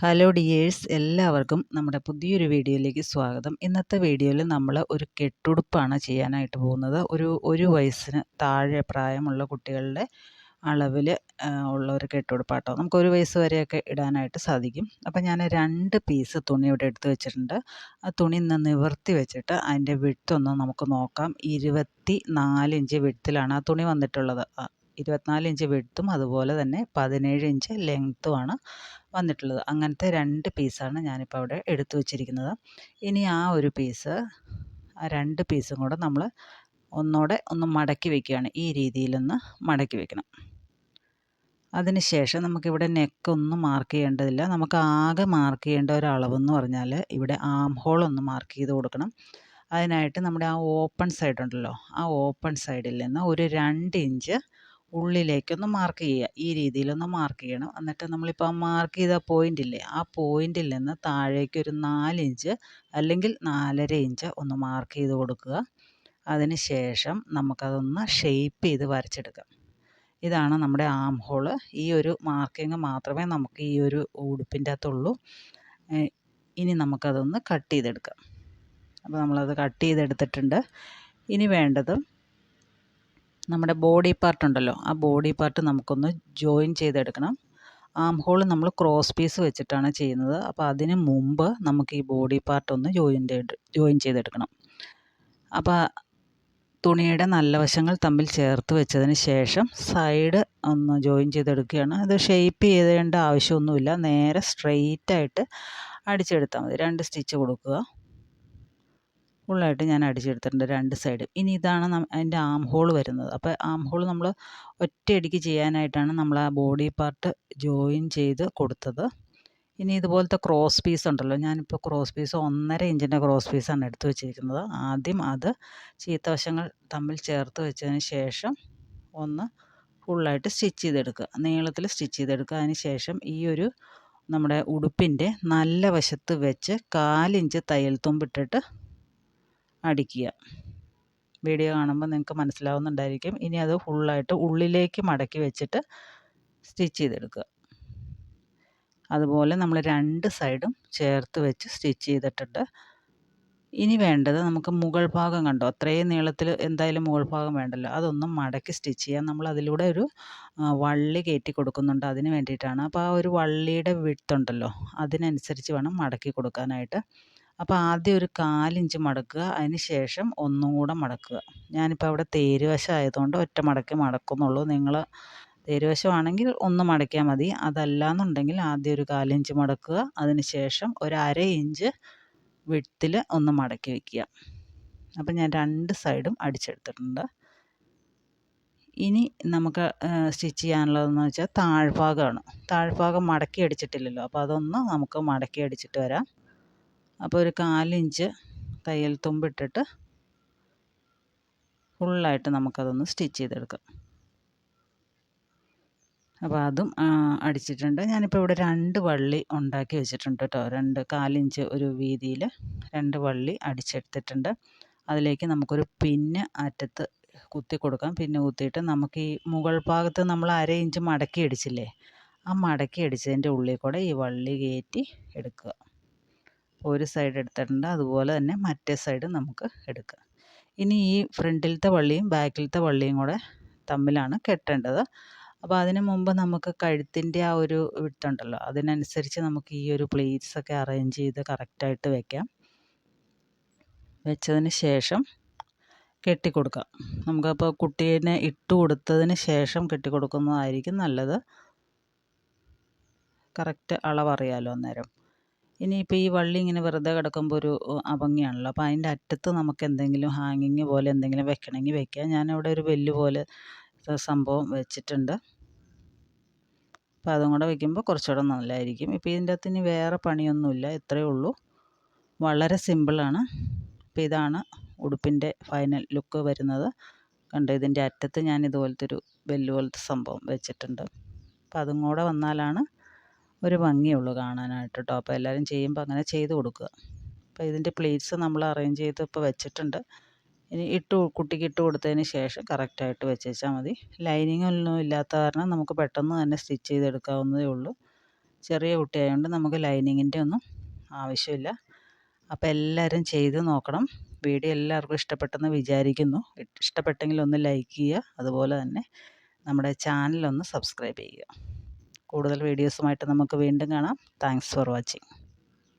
Hello dears എല്ലാവർക്കും നമ്മുടെ പുതിയൊരു വീഡിയോയിലേക്ക് സ്വാഗതം. ഇന്നത്തെ വീഡിയോയിൽ നമ്മൾ ഒരു കെട്ടുടുപ്പാണ് ചെയ്യാനായിട്ട് പോകുന്നത്. ഒരു ഒരു വയസ്സിന് താഴെ പ്രായമുള്ള കുട്ടികളുടെ അളവിൽ ഉള്ള ഒരു കെട്ടുടുപ്പാട്ടോ. നമുക്ക് ഒരു വയസ്സ് വരെയൊക്കെ ഇടാനായിട്ട് സാധിക്കും. അപ്പോൾ ഞാൻ രണ്ട് പീസ് തുണി ഇവിടെ എടുത്ത് വെച്ചിട്ടുണ്ട്. ആ തുണി ഇന്ന് നിവർത്തി വെച്ചിട്ട് അതിന്റെ വിട്ടൊന്ന് നമുക്ക് നോക്കാം. ഇരുപത്തി നാല് ഇഞ്ച് ആ തുണി വന്നിട്ടുള്ളത്. ഇരുപത്തിനാല് ഇഞ്ച് വിടുത്തും അതുപോലെ തന്നെ പതിനേഴ് ഇഞ്ച് ലെങ്ത്തുമാണ് വന്നിട്ടുള്ളത്. അങ്ങനത്തെ രണ്ട് പീസാണ് ഞാനിപ്പോൾ അവിടെ എടുത്തു വച്ചിരിക്കുന്നത്. ഇനി ആ ഒരു പീസ് ആ രണ്ട് പീസും കൂടെ നമ്മൾ ഒന്നുകൂടെ ഒന്ന് മടക്കി വെക്കുകയാണ്. ഈ രീതിയിലൊന്ന് മടക്കി വയ്ക്കണം അതിനുശേഷം നമുക്കിവിടെ നെക്കൊന്നും മാർക്ക് ചെയ്യേണ്ടതില്ല. നമുക്ക് ആകെ മാർക്ക് ചെയ്യേണ്ട ഒരു അളവെന്ന് പറഞ്ഞാൽ ഇവിടെ ആം ഹോൾ ഒന്ന് മാർക്ക് ചെയ്ത് കൊടുക്കണം. അതിനായിട്ട് നമ്മുടെ ആ ഓപ്പൺ സൈഡ് ഉണ്ടല്ലോ ആ ഓപ്പൺ സൈഡിൽ നിന്ന് ഒരു രണ്ട് ഇഞ്ച് ഉള്ളിലേക്കൊന്ന് മാർക്ക് ചെയ്യുക. ഈ രീതിയിലൊന്ന് മാർക്ക് ചെയ്യണം. എന്നിട്ട് നമ്മളിപ്പോൾ മാർക്ക് ചെയ്ത പോയിന്റ് ഇല്ലേ ആ പോയിന്റിൽ നിന്ന് താഴേക്ക് ഒരു നാലിഞ്ച് അല്ലെങ്കിൽ നാലര ഇഞ്ച് ഒന്ന് മാർക്ക് ചെയ്ത് കൊടുക്കുക. അതിന് ശേഷം നമുക്കതൊന്ന് ഷെയ്പ്പ് ചെയ്ത് വരച്ചെടുക്കാം. ഇതാണ് നമ്മുടെ ആം ഹോൾ ഈ ഒരു മാർക്കിങ് മാത്രമേ നമുക്ക് ഈ ഒരു ഉടുപ്പിന്റെ അകത്തുള്ളൂ. ഇനി നമുക്കതൊന്ന് കട്ട് ചെയ്തെടുക്കാം. അപ്പോൾ നമ്മളത് കട്ട് ചെയ്തെടുത്തിട്ടുണ്ട്. ഇനി വേണ്ടത് നമ്മുടെ ബോഡി പാർട്ട് ഉണ്ടല്ലോ ആ ബോഡി പാർട്ട് നമുക്കൊന്ന് ജോയിൻ ചെയ്തെടുക്കണം. ആം ഹോൾ നമ്മൾ ക്രോസ് പീസ് വെച്ചിട്ടാണ് ചെയ്യുന്നത്. അപ്പോൾ അതിന് മുമ്പ് നമുക്ക് ഈ ബോഡി പാർട്ട് ഒന്ന് ജോയിൻ ജോയിൻ ചെയ്തെടുക്കണം. അപ്പോൾ തുണിയുടെ നല്ല വശങ്ങൾ തമ്മിൽ ചേർത്ത് വെച്ചതിന് ശേഷം സൈഡ് ഒന്ന് ജോയിൻ ചെയ്തെടുക്കുകയാണ്. അത് ഷെയ്പ്പ് ചെയ്തേണ്ട ആവശ്യമൊന്നുമില്ല. നേരെ സ്ട്രെയിറ്റ് ആയിട്ട് അടിച്ചെടുത്താൽ മതി. രണ്ട് സ്റ്റിച്ച് കൊടുക്കുക. ഫുള്ളായിട്ട് ഞാൻ അടിച്ചെടുത്തിട്ടുണ്ട് രണ്ട് സൈഡും ഇനി ഇതാണ് അതിന്റെ ആം ഹോൾ വരുന്നത്. അപ്പോൾ ആം ഹോൾ നമ്മൾ ഒറ്റയടിക്ക് ചെയ്യാനായിട്ടാണ് നമ്മൾ ആ ബോഡി പാർട്ട് ജോയിൻ ചെയ്ത് കൊടുത്തത്. ഇനി ഇതുപോലത്തെ ക്രോസ് പീസ് ഉണ്ടല്ലോ. ഞാനിപ്പോൾ ക്രോസ് പീസ് ഒന്നര ഇഞ്ചിന്റെ ക്രോസ് പീസാണ് എടുത്തു വെച്ചിരിക്കുന്നത്. ആദ്യം അത് ചീത്തവശങ്ങൾ തമ്മിൽ ചേർത്ത് വെച്ചതിന് ശേഷം ഒന്ന് ഫുള്ളായിട്ട് സ്റ്റിച്ച് ചെയ്തെടുക്കുക. നീളത്തിൽ സ്റ്റിച്ച് ചെയ്തെടുക്കുക. അതിന് ശേഷം ഈ ഒരു നമ്മുടെ ഉടുപ്പിന്റെ നല്ല വശത്ത് വെച്ച് കാലിഞ്ച് തയ്യൽ തുമ്പിട്ടിട്ട് അടിക്കുക. വീഡിയോ കാണുമ്പോൾ നിങ്ങൾക്ക് മനസ്സിലാവുന്നുണ്ടായിരിക്കും. ഇനി അത് ഫുള്ളായിട്ട് ഉള്ളിലേക്ക് മടക്കി വെച്ചിട്ട് സ്റ്റിച്ച് ചെയ്തെടുക്കുക. അതുപോലെ നമ്മൾ രണ്ട് സൈഡും ചേർത്ത് വെച്ച് സ്റ്റിച്ച് ചെയ്തിട്ടുണ്ട്. ഇനി വേണ്ടത് നമുക്ക് മുകൾ ഭാഗം കണ്ടോ? അത്രയും നീളത്തിൽ എന്തായാലും മുകൾ ഭാഗം വേണ്ടല്ലോ. അതൊന്നും മടക്കി സ്റ്റിച്ച് ചെയ്യാൻ നമ്മൾ അതിലൂടെ ഒരു വള്ളി കയറ്റി കൊടുക്കുന്നുണ്ട് അതിന് വേണ്ടിയിട്ടാണ്. അപ്പോൾ ആ ഒരു വള്ളിയുടെ വിട്ടുണ്ടല്ലോ അതിനനുസരിച്ച് വേണം മടക്കി കൊടുക്കാനായിട്ട്. അപ്പോൾ ആദ്യം ഒരു കാലിഞ്ച് മടക്കുക. അതിന് ശേഷം ഒന്നും കൂടെ മടക്കുക. ഞാനിപ്പോൾ അവിടെ തേരുവശം ആയതുകൊണ്ട് ഒറ്റ മടക്കി മടക്കുന്നുള്ളൂ. നിങ്ങൾ തേരുവശമാണെങ്കിൽ ഒന്ന് മടക്കിയാൽ മതി. അതല്ലാന്നുണ്ടെങ്കിൽ ആദ്യം ഒരു കാലിഞ്ച് മടക്കുക. അതിന് ശേഷം ഒരു അര ഇഞ്ച് വിട്ടിൽ ഒന്ന് മടക്കി വയ്ക്കുക അപ്പം ഞാൻ രണ്ട് സൈഡും അടിച്ചെടുത്തിട്ടുണ്ട്. ഇനി നമുക്ക് സ്റ്റിച്ച് ചെയ്യാനുള്ളതെന്ന് വെച്ചാൽ താഴ്ഭാഗമാണ്. താഴ്ഭാഗം മടക്കി അടിച്ചിട്ടില്ലല്ലോ. അപ്പോൾ അതൊന്ന് നമുക്ക് മടക്കി അടിച്ചിട്ട് വരാം. അപ്പോൾ ഒരു കാലിഞ്ച് തയ്യൽ തുമ്പിട്ടിട്ട് ഫുള്ളായിട്ട് നമുക്കതൊന്ന് സ്റ്റിച്ച് ചെയ്തെടുക്കാം. അപ്പോൾ അതും അടിച്ചിട്ടുണ്ട്. ഞാനിപ്പോൾ ഇവിടെ രണ്ട് വള്ളി ഉണ്ടാക്കി വെച്ചിട്ടുണ്ട് കേട്ടോ. രണ്ട് കാലിഞ്ച് ഒരു വീതിയിൽ രണ്ട് വള്ളി അടിച്ചെടുത്തിട്ടുണ്ട്. അതിലേക്ക് നമുക്കൊരു പിന്ന് അറ്റത്ത് കുത്തി കൊടുക്കാം. പിന്നെ കുത്തിയിട്ട് നമുക്ക് ഈ മുകൾ ഭാഗത്ത് നമ്മൾ അര ഇഞ്ച് മടക്കി അടിച്ചില്ലേ? ആ മടക്കി അടിച്ചതിന്റെ ഉള്ളിൽ കൂടെ ഈ വള്ളി കയറ്റി എടുക്കുക. ഒരു സൈഡ് എടുത്തിട്ടുണ്ട്. അതുപോലെ തന്നെ മറ്റേ സൈഡ് നമുക്ക് എടുക്കാം. ഇനി ഈ ഫ്രണ്ടിലത്തെ വള്ളിയും ബാക്കിലത്തെ വള്ളിയും കൂടെ തമ്മിലാണ് കെട്ടേണ്ടത്. അപ്പോൾ അതിന് മുമ്പ് നമുക്ക് കഴുത്തിന്റെ ആ ഒരു വിട്ടുണ്ടല്ലോ അതിനനുസരിച്ച് നമുക്ക് ഈ ഒരു പ്ലേറ്റ്സൊക്കെ അറേഞ്ച് ചെയ്ത് കറക്റ്റായിട്ട് വെക്കാം. വെച്ചതിന് ശേഷം കെട്ടിക്കൊടുക്കാം. നമുക്കപ്പോൾ കുട്ടീനെ ഇട്ട് കൊടുത്തതിന് ശേഷം കെട്ടിക്കൊടുക്കുന്നതായിരിക്കും നല്ലത്. കറക്റ്റ് അളവറിയാലോ അന്നേരം. ഇനിയിപ്പോൾ ഈ വള്ളി ഇങ്ങനെ വെറുതെ കിടക്കുമ്പോൾ ഒരു അഭംഗിയാണല്ലോ അപ്പോൾ അതിന്റെ അറ്റത്ത് നമുക്ക് എന്തെങ്കിലും ഹാങ്ങിങ് പോലെ എന്തെങ്കിലും വെക്കണമെങ്കിൽ വെക്കാം ഞാനവിടെ ഒരു വെല്ല് പോലെ സംഭവം വെച്ചിട്ടുണ്ട്. അപ്പോൾ അതും കൂടെ വെക്കുമ്പോൾ കുറച്ചുകൂടെ നല്ലതായിരിക്കും ഇപ്പോൾ ഇതിന്റെ അകത്ത് ഇനി വേറെ പണിയൊന്നുമില്ല. ഇത്രയേ ഉള്ളൂ. വളരെ സിമ്പിളാണ് അപ്പോൾ ഇതാണ് ഉടുപ്പിന്റെ ഫൈനൽ ലുക്ക് വരുന്നത്. കണ്ട്? ഇതിന്റെ അറ്റത്ത് ഞാൻ ഇതുപോലത്തെ ഒരു വെല്ല് പോലത്തെ സംഭവം വെച്ചിട്ടുണ്ട്. അപ്പോൾ അതും കൂടെ വന്നാലാണ് ഒരു ഭംഗിയുള്ളൂ കാണാനായിട്ട് കേട്ടോ അപ്പോൾ എല്ലാവരും ചെയ്യുമ്പോൾ അങ്ങനെ ചെയ്ത് കൊടുക്കുക. അപ്പോൾ ഇതിന്റെ പ്ലേറ്റ്സ് നമ്മൾ അറേഞ്ച് ചെയ്ത് ഇപ്പോൾ വെച്ചിട്ടുണ്ട്. ഇനി ഇട്ട് കുട്ടിക്ക് ഇട്ട് കൊടുത്തതിന് ശേഷം കറക്റ്റായിട്ട് വെച്ചാൽ മതി. ലൈനിങ് ഒന്നും ഇല്ലാത്ത കാരണം നമുക്ക് പെട്ടെന്ന് തന്നെ സ്റ്റിച്ച് ചെയ്തെടുക്കാവുന്നതേ ഉള്ളൂ. ചെറിയ കുട്ടിയായതുകൊണ്ട് നമുക്ക് ലൈനിങ്ങിന്റെ ഒന്നും ആവശ്യമില്ല. അപ്പോൾ എല്ലാവരും ചെയ്ത് നോക്കണം. വീഡിയോ എല്ലാവർക്കും ഇഷ്ടപ്പെട്ടെന്ന് വിചാരിക്കുന്നു. ഇഷ്ടപ്പെട്ടെങ്കിൽ ഒന്ന് ലൈക്ക് ചെയ്യുക. അതുപോലെ തന്നെ നമ്മുടെ ചാനലൊന്ന് സബ്സ്ക്രൈബ് ചെയ്യുക. കൂടുതൽ വീഡിയോസുമായിട്ട് നമുക്ക് വീണ്ടും കാണാം. Thanks for watching